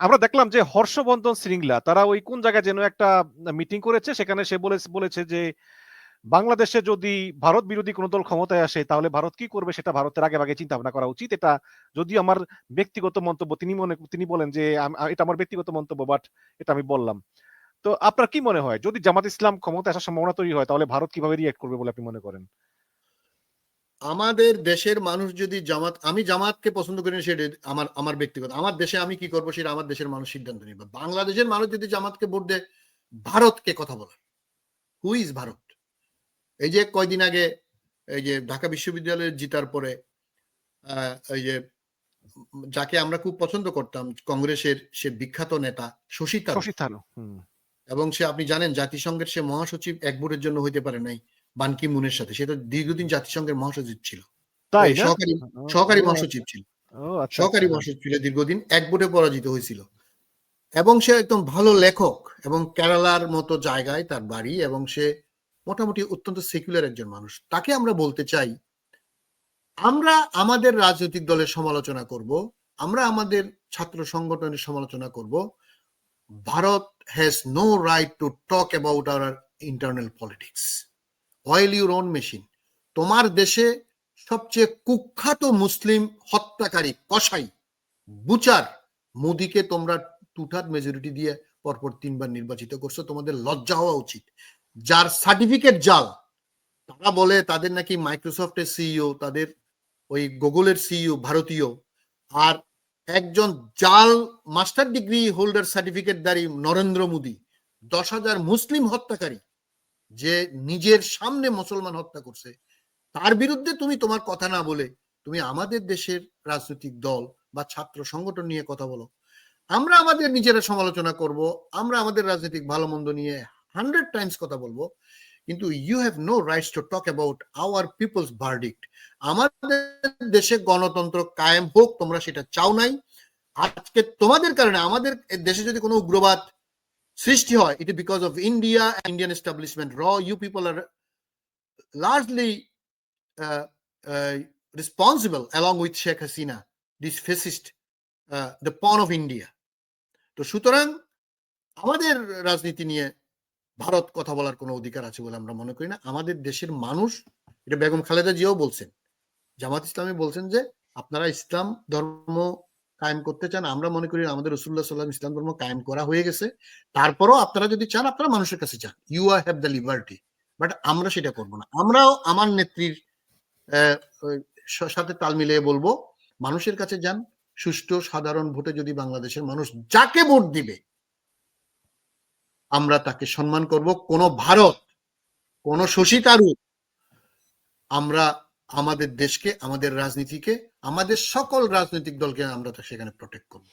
আমরা দেখলাম যে হর্ষবর্ধন শ্রীংলা তারা ওই কোন জায়গায় যেন একটা মিটিং করেছে, সেখানে সে বলেছে যে, বাংলাদেশে যদি ভারত বিরোধী কোনো দল ক্ষমতায় আসে, তাহলে ভারত কি করবে সেটা ভারতের আগে আগে চিন্তা ভাবনা করা উচিত। এটা যদি আমার ব্যক্তিগত মন্তব্য, তিনি মনে, তিনি বলেন যে এটা আমার ব্যক্তিগত মন্তব্য বাট এটা আমি বললাম। তো আপনার কি মনে হয়? যদি জামাত ইসলাম ক্ষমতায় আসার সম্ভাবনা তৈরি হয়, তাহলে ভারত কীভাবে রিয়েক্ট করবে বলে আপনি মনে করেন? আমাদের দেশের মানুষ যদি জামাত আমি জামাতকে পছন্দ করি না সেটা আমার আমার ব্যক্তিগত। আমার দেশে আমি কি করব সেটা আমার দেশের মানুষ সিদ্ধান্ত নিবে। বাংলাদেশের মানুষ যদি জামাতকে ভোট দেয় ভারতকে কথা বলার। Who is Bharat? এই যে কয়দিন আগে এই যে ঢাকা বিশ্ববিদ্যালয়ে জিতার পরে আহ, এই যে যাকে আমরা খুব পছন্দ করতাম কংগ্রেসের সে বিখ্যাত নেতা শশী। শশী এবং সে আপনি জানেন জাতিসংঘের সে মহাসচিব এক ভোটের জন্য হইতে পারে নাই। বানকি মুনের সাথে। সেটা দীর্ঘদিন জাতিসংঘের মহাসচিব ছিল। তাই সহকারী সহকারী মহাসচিব ছিল। আচ্ছা, সহকারী আচ্ছা। মহাসচিব ছিল দীর্ঘদিন। এক ভোটে পরাজিত হয়েছিল। এবং সে একদম ভালো লেখক এবং কেরালার মতো জায়গায় তার বাড়ি এবং সে মোটামুটি অত্যন্ত সেকুলার একজন মানুষ। তাকে আমরা বলতে চাই আমরা আমাদের রাজনৈতিক দলের সমালোচনা করব আমরা আমাদের ছাত্র সংগঠনের সমালোচনা করব। Bharat has no right to talk about our internal politics oil your own machine তোমার দেশে সবচেয়ে কুখ্যাত মুসলিম হত্যাকারী কসাই, বুচার, মোদিকে তোমরা টুঠার মেজরিটি দিয়ে পরপর তিনবার নির্বাচিত করছ। তোমাদের লজ্জা হওয়া উচিত। যার সার্টিফিকেট জাল, তারা বলে তাদের নাকি মাইক্রোসফটের সিইও তাদের ওই গুগলের সিইও ভারতীয়। আর একজন জাল মাস্টার ডিগ্রি হোল্ডার সার্টিফিকেট দাঁড়ি নরেন্দ্র মোদী। দশ হাজার মুসলিম হত্যাকারী। যে নিজের সামনে মুসলমান হত্যা করছে, তার বিরুদ্ধে তুমি তোমার কথা না বলে তুমি আমাদের দেশের রাজনৈতিক দল বা ছাত্র সংগঠন নিয়ে কথা বলো। আমরা আমাদের নিজেরা সমালোচনা করব, আমরা আমাদের রাজনৈতিক ভালো মন্দ নিয়ে হান্ড্রেড টাইমস কথা বলব, কিন্তু you have no rights to talk about our people's verdict আমাদের দেশে গণতন্ত্র কায়েম হোক, তোমরা সেটা চাও নাই। আজকে তোমাদের কারণে আমাদের দেশে যদি কোনো উগ্রবাদ সৃষ্টি হয় it because of India Indian establishment are you people are largely along with Sheikh Hasina, this fascist, uh, the pawn of India. তো সুতরাং আমাদের রাজনীতি নিয়ে ভারত কথা বলার কোনো অধিকার আছে বলে আমরা মনে করি না আমাদের দেশের মানুষ এটা বেগম খালেদা জিয়াও বলছেন জামাত ইসলামী বলছেন যে আপনারা ইসলাম ধর্ম কায়েম করতে চান, আমরা মনে করি আমাদের রসুল্লাহ সাল্লাম ইসলাম ধর্ম কায়েম করা হয়ে গেছে। তারপরও আপনারা যদি চান, আপনারা মানুষের কাছে চান you are have the liberty but আমরা সেটা করব না। আমরাও আমার নেত্রীর সাথে তাল মিলিয়ে বলব, মানুষের কাছে যান। সুষ্ঠু, সাধারণ ভোটে যদি বাংলাদেশের মানুষ যাকে ভোট দিবে, আমরা তাকে সম্মান করব। কোন ভারত, কোন শশী তারুর, আমরা আমাদের দেশকে আমাদের রাজনীতিকে আমাদের সকল রাজনৈতিক দলকে আমরা তা সেখানে প্রোটেক্ট করব।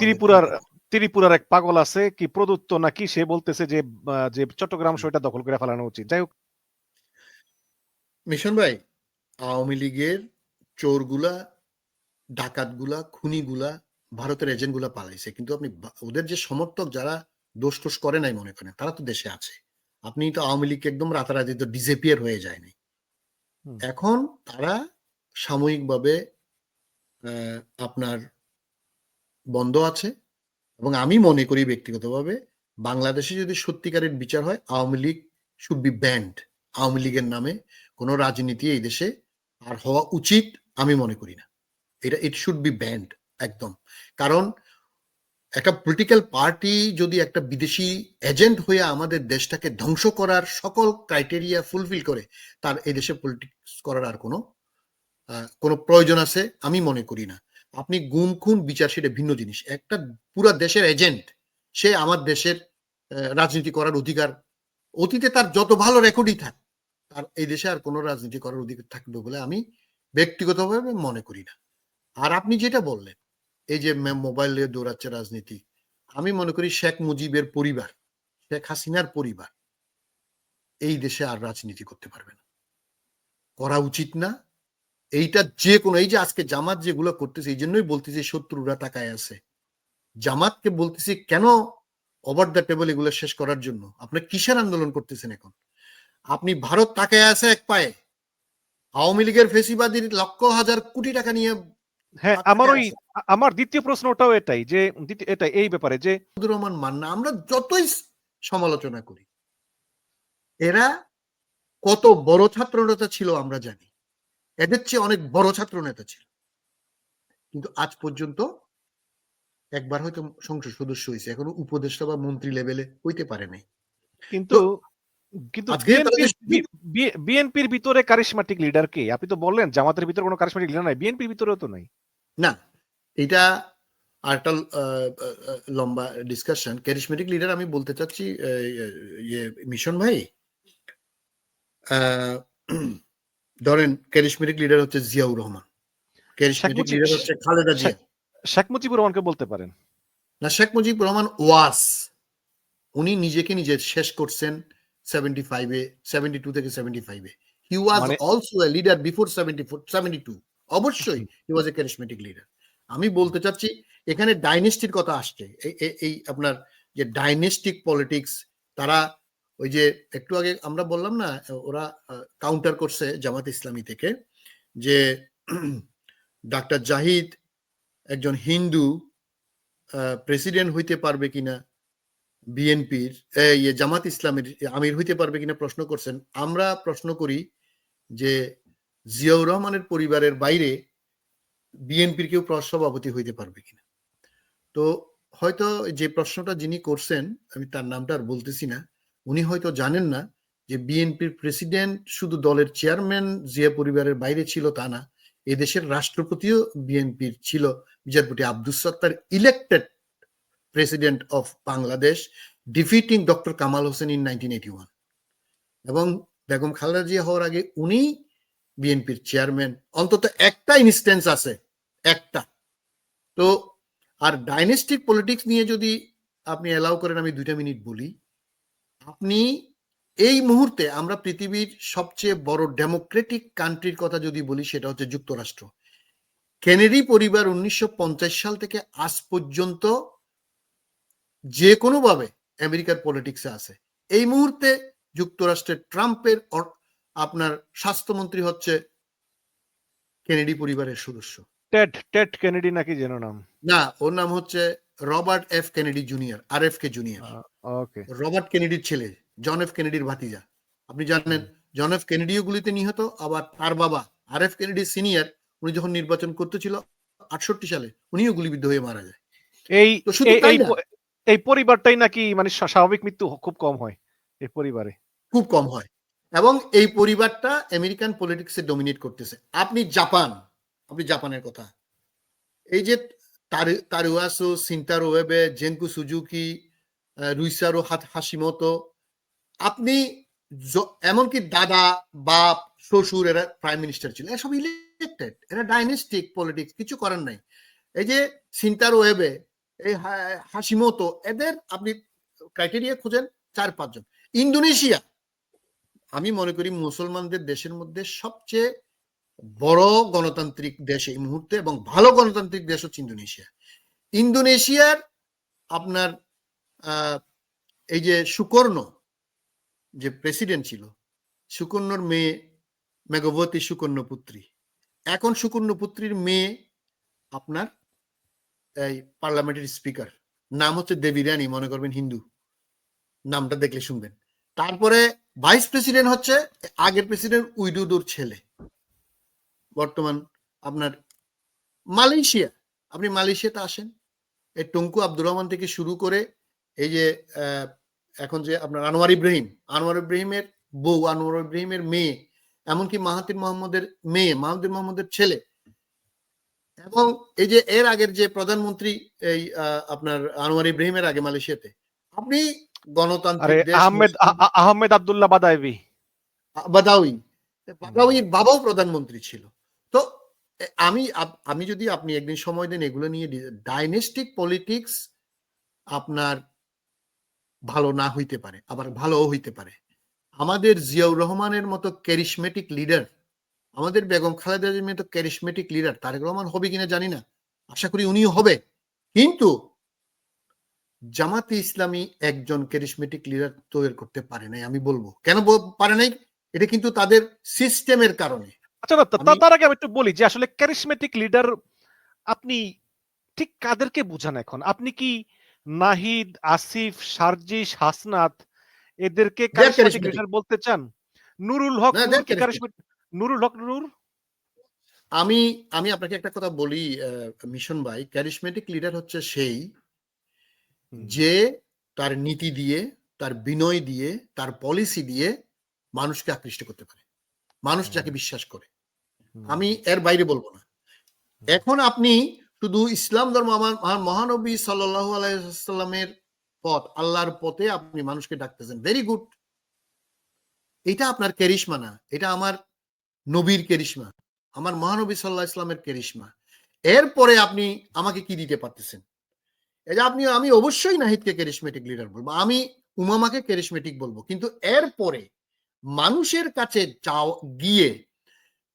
ত্রিপুরার ত্রিপুরার এক পাগল আছে কি প্রদত্ত নাকি সে বলতেছে যে যে চট্টগ্রাম শহরটা দখল করে ফেলানো উচিত। যাই হোক। মিশন ভাই আওয়ামী লীগের চোরগুলা ডাকাতগুলা খুনিগুলা ভারতের এজেন্টগুলা পালাইছে। কিন্তু আপনি ওদের যে সমর্থক যারা দোষ টোষ করে নাই মনে করেন তারা তো দেশে আছে। আপনি তো আওয়ামী লীগ একদম রাতারাতি তো ডিসেপিয়ার হয়ে যায়নি। এখন তারা সাময়িকভাবে আপনার বন্ধ আছে এবং আমি মনে করি ব্যক্তিগতভাবে বাংলাদেশে যদি সত্যিকারের বিচার হয়, Awami League should be banned Awami লীগের নামে কোনো রাজনীতি এই দেশে আর হওয়া উচিত আমি মনে করি না। এটা ইট শুড বি ব্যান্ড একদম। কারণ একটা পলিটিক্যাল পার্টি যদি একটা বিদেশি এজেন্ট হয়ে আমাদের দেশটাকে ধ্বংস করার সকল ক্রাইটেরিয়া ফুলফিল করে, তার এই দেশে পলিটিক্স করার আর কোনো কোনো প্রয়োজন আছে? আমি মনে করি না। আপনি গুম, খুন, বিচার সেটা ভিন্ন জিনিস। একটা পুরা দেশের এজেন্ট সে আমার দেশের রাজনীতি করার অধিকার, অতীতে তার যত ভালো রেকর্ডই থাক, তার এই দেশে আর কোনো রাজনীতি করার অধিকার থাকবে বলে আমি ব্যক্তিগতভাবে মনে করি না। আর আপনি যেটা বললেন এই যে মোবাইল নিয়ে দৌড়াচ্ছে রাজনীতি, আমি মনে করি শেখ মুজিবের পরিবার, শেখ হাসিনার পরিবার এই দেশে আর রাজনীতি করতে পারবে না। করা উচিত না। এইটা যে কোনো, এই যে আজকে জামাত যেগুলো করতেছে, এই জন্যই বলতেছি শত্রুরা তাকায় আছে। জামাতকে বলতেছি কেন ওভার দ্য টেবল এগুলো শেষ করার জন্য? আপনি কিসের আন্দোলন করতেছেন এখন? আপনি ভারত তাকায় আছে এক পায়ে। আওয়ামী লীগের ফেসিবাদীর লক্ষ হাজার কোটি টাকা নিয়ে হ্যাঁ আমার ওই আমার দ্বিতীয় প্রশ্নটাও এটাই যে এটাই এই ব্যাপারে যে রহমান মান্না আমরা যতই সমালোচনা করি এরা কত বড় ছাত্র নেতা ছিল আমরা জানি। এদের চেয়ে অনেক বড় ছাত্র নেতা ছিল। কিন্তু আজ পর্যন্ত একবার হয়তো সংসদ সদস্য হয়েছে এখনও উপদেষ্টা বা মন্ত্রী লেভেলে হইতে পারে নাই। কিন্তু কিন্তু বিএনপির ভিতরে কারিশমাটিক লিডার কে? আপনি তো বললেন জামাতের ভিতরে কোনো কারিশমাটিক লিডার নাই বিএনপির ভিতরেও তো নাই। না এটা আরেকটা লম্বা ডিসকাশন ক্যারিসমেটিক লিডার আমি বলতে চাচ্ছি ইয়ে মিশন ভাই? ধরেন ক্যারিসমেটিক লিডার হচ্ছে জিয়াউর রহমান। ক্যারিসমেটিক লিডার হচ্ছে খালেদা জিয়া শেখ মুজিবুর রহমানকে বলতে পারেন। না শেখ মুজিব রহমান ওয়াস। উনি নিজেকে নিজে শেষ করছেন সেভেন্টি ফাইভে সেভেন্টি টু থেকে সেভেন্টি ফাইভে he was also a leader before seventy four seventy two অবশ্যই he was A charismatic leader আমি বলতে চাচ্ছি, এখানে ডাইনেস্টির কথা আসছে। এই- আপনার যে ডাইনেস্টিক পলিটিক্স তারা ওই যে একটু আগে আমরা বললাম না, ওরা কাউন্টার করছে জামাত ইসলামী থেকে যে, ডাক্তার জাহিদ একজন হিন্দু প্রেসিডেন্ট হইতে পারবে কিনা বিএনপির ইয়ে জামাত ইসলামের, আমির হইতে পারবে কিনা প্রশ্ন করছেন। আমরা প্রশ্ন করি যে জিয়াউর রহমানের পরিবারের বাইরে বিএনপির কেউ সভাপতি হইতে পারবে কিনা? তো হয়তো যে প্রশ্নটা যিনি করছেন, আমি তার নামটা আর বলতেছি না, উনি হয়তো জানেন না যে বিএনপির প্রেসিডেন্ট শুধু দলের চেয়ারম্যান জিয়া পরিবারের বাইরে ছিল তা না, এদেশের রাষ্ট্রপতিও বিএনপির ছিল। বিচারপতি Abdus Sattar elected president of Bangladesh defeating doctor Kamal Hossain in nineteen one এবং বেগম খালেদা জিয়া হওয়ার আগে উনি বিএনপির চেয়ারম্যান অন্তত একটা ইনস্টেন্স আছে, একটা। তো, আর ডাইনেস্টিক পলিটিক্স নিয়ে যদি আপনি অ্যালাউ করেন, আমি দুইটা মিনিট বলি। আপনি এই মুহূর্তে আমরা পৃথিবীর সবচেয়ে বড় ডেমোক্রেটিক কান্ট্রির কথা যদি বলি, সেটা হচ্ছে যুক্তরাষ্ট্র। কেনেডি পরিবার উনিশশো পঞ্চাশ সাল থেকে আজ পর্যন্ত যে কোনোভাবে আমেরিকার পলিটিক্সে আছে। এই মুহূর্তে যুক্তরাষ্ট্রের ট্রাম্পের আপনার স্বাস্থ্যমন্ত্রী হচ্ছে কেনেডি পরিবারের সদস্য। টেড টেড কেনেডি নাকি যেন নাম? না ওর নাম হচ্ছে Robert F Kennedy junior R F K junior. Okay. Robert কেনেডির ছেলে জন এফ কেনেডির ভাতিজা। আপনি জানেন জন এফ কেনেডিও গুলিতে নিহত আবার তার বাবা আর এফ কেনেডি সিনিয়র উনি যখন নির্বাচন করতেছিল আটষট্টি সালে উনিও গুলিবিদ্ধ হয়ে মারা যায়। এই এই পরিবারটাই নাকি মানে স্বাভাবিক মৃত্যু খুব কম হয় এই পরিবারে? খুব কম হয়। এবং এই পরিবারটা আমেরিকান পলিটিক্সে ডমিনেট করতেছে। আপনি জাপান, আপনি জাপানের কথা। এই যে তারু- তারুয়াসো, সিন্তারো ওয়েবে জেনকু সুজুকি রুইসারো হাসিমতো আপনি এমনকি দাদা, বাপ, শ্বশুর এরা প্রাইম মিনিস্টার ছিল। এসব সব ইলেক্টেড এরা ডাইনেস্টিক পলিটিক্স কিছু করার নাই। এই যে সিন্তারো ওয়েবে এই হাসিমতো এদের আপনি ক্রাইটেরিয়া খুঁজেন চার পাঁচজন। ইন্দোনেশিয়া আমি মনে করি মুসলমানদের দেশের মধ্যে সবচেয়ে বড় গণতান্ত্রিক দেশ এই মুহূর্তে এবং ভালো গণতান্ত্রিক দেশ হচ্ছে ইন্দোনেশিয়া। ইন্দোনেশিয়ার আপনার এই যে সুকর্ণ যে প্রেসিডেন্ট ছিল, সুকর্ণর মেয়ে মেঘবতী সুকর্ণ পুত্রী এখন সুকর্ণ পুত্রীর মেয়ে আপনার এই পার্লামেন্টের স্পিকার। নাম হচ্ছে দেবী রানী, মনে করবেন হিন্দু। নামটা দেখলে শুনবেন। তারপরে ভাইস প্রেসিডেন্ট হচ্ছে আগের প্রেসিডেন্ট উইডুদুর ছেলে। বর্তমান আপনার মালয়েশিয়া। আপনি মালয়েশিয়াতে আসেন। এই টঙ্কু আব্দুর রহমান থেকে শুরু করে এই যে এখন যে আপনার আনোয়ার ইব্রাহিম, আনোয়ার ইব্রাহিমের বউ, আনোয়ার ইব্রাহিমের মেয়ে, এমনকি মাহাতির মোহাম্মদের মেয়ে মাহাতির মোহাম্মদের ছেলে। এবং এই যে এর আগের যে প্রধানমন্ত্রী এই আপনার আনোয়ার ইব্রাহিমের আগে মালয়েশিয়াতে, আপনি গণতান্ত্রিক আহমেদ আ- আ- আহমেদ আব্দুল্লাহ বাদাইবি বাদাউই। বাদাউইর বাবাও প্রধানমন্ত্রী ছিল। তো আমি আমি যদি আপনি একদিন সময় দেন এগুলো নিয়ে ডাইনেস্টিক পলিটিক্স আপনার ভালো না হইতে পারে আবার ভালোও হইতে পারে। আমাদের জিয়াউর রহমানের মতো ক্যারিসমেটিক লিডার আমাদের বেগম খালেদা জিয়ার মতো ক্যারিসমেটিক লিডার তারেক রহমান হবে কিনা জানি না। আশা করি উনিও হবে। কিন্তু জামাতে ইসলামী একজন ক্যারিসমেটিক লিডার তৈরি করতে পারে নাই আমি বলব। কেন পারে নাই? এটা কিন্তু তাদের সিস্টেমের কারণে। আচ্ছা তার আগে আমি একটু বলি যে আসলে ক্যারিসমেটিক লিডার আপনি ঠিক কাদেরকে বুঝান এখন? আপনি কি নাহিদ আসিফ সার্জিস হাসনাত এদেরকে charismatic. লিডার বলতে চান? নুরুল হক? নুরুল হক নূর আমি আমি আপনাকে একটা কথা বলি মিশন ভাই। ক্যারিসমেটিক লিডার হচ্ছে সেই যে তার নীতি দিয়ে তার বিনয় দিয়ে তার পলিসি দিয়ে মানুষকে আকৃষ্ট করতে পারে। মানুষ যাকে বিশ্বাস করে। আমি এর বাইরে বলব না। এখন আপনি শুধু ইসলাম ধর্ম আমার মহানবী সাল্লাহ আলাইসাল্লামের পথ আল্লাহর পথে আপনি মানুষকে ডাকতেছেন। ভেরি গুড এটা আপনার কেরিশমা না। এটা আমার নবীর কেরিশমা আমার মহানবী সাল্লাহ ইসলামের কেরিশমা এরপরে আপনি আমাকে কি দিতে পারতেছেন? এই আপনি, আমি অবশ্যই নাহিদকে কেরিশমেটিক লিডার বলব। আমি উমামাকে কেরিশমেটিক বলব। কিন্তু এরপরে মানুষের কাছে যাও, গিয়ে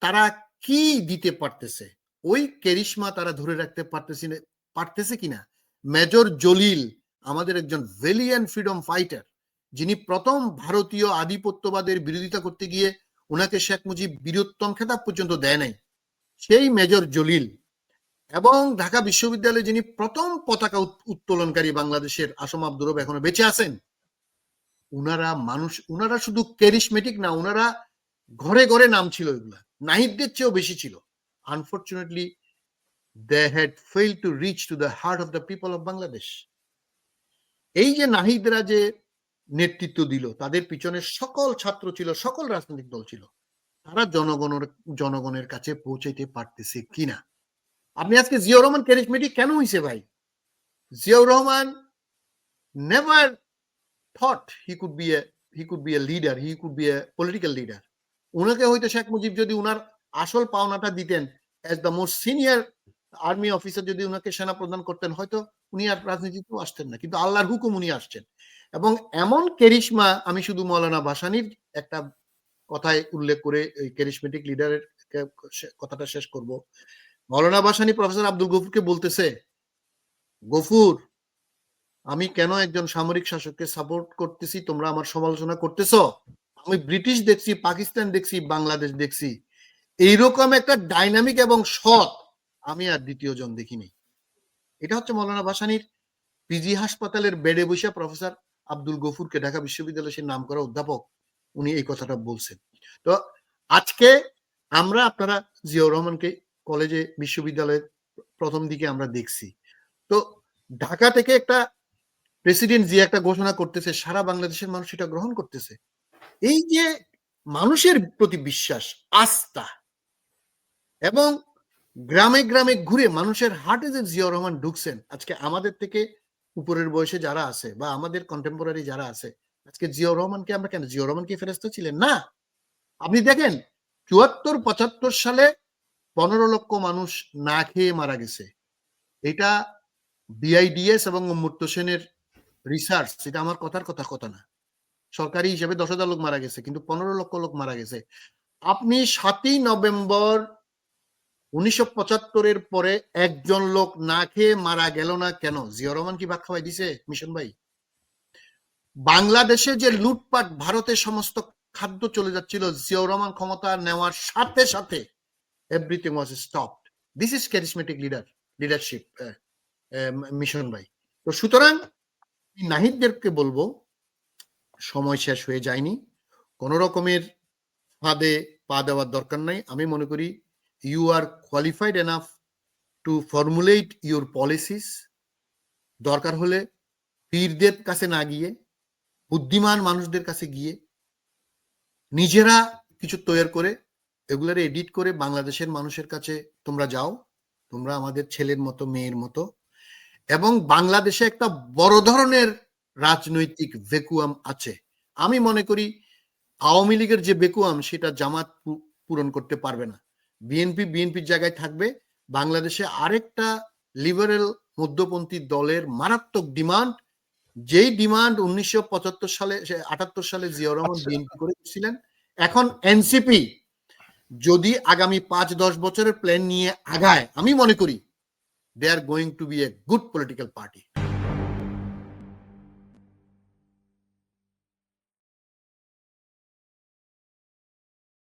তারা কি দিতে পারতেছে? ওই কেরিশমা তারা ধরে রাখতে পারতেছে পারতেছে কিনা? মেজর জলিল, আমাদের একজন ভেলিয়ান ফ্রিডম ফাইটার যিনি প্রথম ভারতীয় আধিপত্যবাদের বিরোধিতা করতে গিয়ে ওনাকে শেখ মুজিব বীরোত্তম খেতাব পর্যন্ত দেয় নাই। সেই মেজর জলিল এবং ঢাকা বিশ্ববিদ্যালয়ে যিনি প্রথম পতাকা উত- উত্তোলনকারী বাংলাদেশের আসম আব্দুরব এখনও বেঁচে আছেন, উনারা মানুষ উনারা শুধু ক্যারিসমেটিক না, উনারা ঘরে ঘরে নাম ছিল এগুলা। নাহিদদের চেয়েও বেশি ছিল। Unfortunately they had fail to reach to the heart of the people of Bangladesh এই যে নাহিদরা যে নেতৃত্ব দিল, তাদের পিছনে সকল ছাত্র ছিল, সকল রাজনৈতিক দল ছিল, তারা জনগণের জনগণের কাছে পৌঁছাইতে পারতেছে কিনা? আপনি আজকে জিয়াউর রহমান ক্যারিসমেটিক কেন হয়েছে ভাই? Ziaur Rahman never thought he could be a he could be a leader he could be a political leader উনাকে হয়তো শেখ মুজিব যদি উনার আসল পাওনাটা দিতেন as the most senior army officer যদি উনাকে সেনা প্রদান করতেন, হয়তো উনি আর রাজনীতিতেও আসতেন না। কিন্তু আল্লাহর হুকুম উনি আসছেন। এবং এমন কেরিশমা আমি শুধু মৌলানা ভাসানির একটা কথায় উল্লেখ করে এই ক্যারিসমেটিক লিডারের কথাটা শেষ করব। মৌলানা ভাসানি প্রফেসর আব্দুল গফুরকে বলতেছে, গফুর, আমি কেন একজন সামরিক শাসককে সাপোর্ট করতেছি? তোমরা আমার সমালোচনা করতেছ। আমি ব্রিটিশ দেখছি, পাকিস্তান দেখছি, বাংলাদেশ দেখছি। এইরকম একটা ডাইনামিক এবং সৎ আমি আর দ্বিতীয় জন দেখিনি। এটা হচ্ছে মৌলানা ভাসানির পিজি হাসপাতালের বেডে বসে প্রফেসর আব্দুল গফুরকে ঢাকা বিশ্ববিদ্যালয়ের সে নাম করা অধ্যাপক উনি এই কথাটা বলছেন। তো আজকে আমরা আপনারা জিয়াউর রহমানকে কলেজে বিশ্ববিদ্যালয়ের প্রথম দিকে আমরা দেখছি। তো ঢাকা থেকে একটা প্রেসিডেন্ট যে একটা ঘোষণা করতেছে, সারা বাংলাদেশের মানুষ এটা গ্রহণ করতেছে। এই যে মানুষের প্রতি বিশ্বাস, আস্থা এবং গ্রামে গ্রামে ঘুরে মানুষের হার্টে যে জিয়াউর রহমান ঢুকছেন, আজকে আমাদের থেকে উপরের বয়সে যারা আছে বা আমাদের কন্টেম্পোরারি যারা আছে, আজকে জিয়াউর রহমানকে আমরা কেন, জিয়াউর রহমান কি ফেরস্ত ছিলেন? না। আপনি দেখেন, চুয়াত্তর পঁচাত্তর সালে পনেরো লক্ষ মানুষ না খেয়ে মারা গেছে। এটা বিআইডিএস এবং অমূর্ত সেনের রিসার্চ এটা আমার কথার কথা কথা না। সরকারি হিসেবে দশ হাজার লোক মারা গেছে, কিন্তু পনেরো লক্ষ লোক মারা গেছে। আপনি সাতই নভেম্বর উনিশশো পঁচাত্তরের পরে একজন লোক না খেয়ে মারা গেল না কেন? জিয়া রহমান কি ভাত খাওয়াই দিছে, মিশন ভাই? বাংলাদেশে যে লুটপাট ভারতের সমস্ত খাদ্য চলে যাচ্ছিল, জিয়াউর রহমান ক্ষমতা নেওয়ার সাথে সাথে everything was stop this is charismatic leader leadership mission ভাই তো সুতরাং নাহিদদেরকে বলব, সময় শেষ হয়ে যায়নি। কোন রকমের ফাঁদে পা দেওয়ার দরকার নাই। আমি মনে করি you are qualified enough to formulate your policies দরকার হলে পীরদের কাছে না গিয়ে, বুদ্ধিমান মানুষদের কাছে গিয়ে নিজেরা কিছু তৈরি করে এগুলার এডিট করে বাংলাদেশের মানুষের কাছে তোমরা যাও তোমরা আমাদের ছেলের মতো মেয়ের মতো। এবং বাংলাদেশে একটা বড় ধরনের রাজনৈতিক ভেকুয়াম আছে। আমি মনে করি আওয়ামী লীগের যে বেকুয়াম সেটা জামাত পূরণ করতে পারবে না। বিএনপি বিএনপির জায়গায় থাকবে। বাংলাদেশে আরেকটা লিবারেল মধ্যপন্থী দলের মারাত্মক ডিমান্ড যেই ডিমান্ড উনিশশো পঁচাত্তর সালে আটাত্তর সালে জিয়াউর রহমান বিএনপি করেছিলেন এখন এনসিপি যদি আগামী পাঁচ, দশ বছরের প্ল্যান নিয়ে আগায়, আমি মনে করি they are going to be a good political party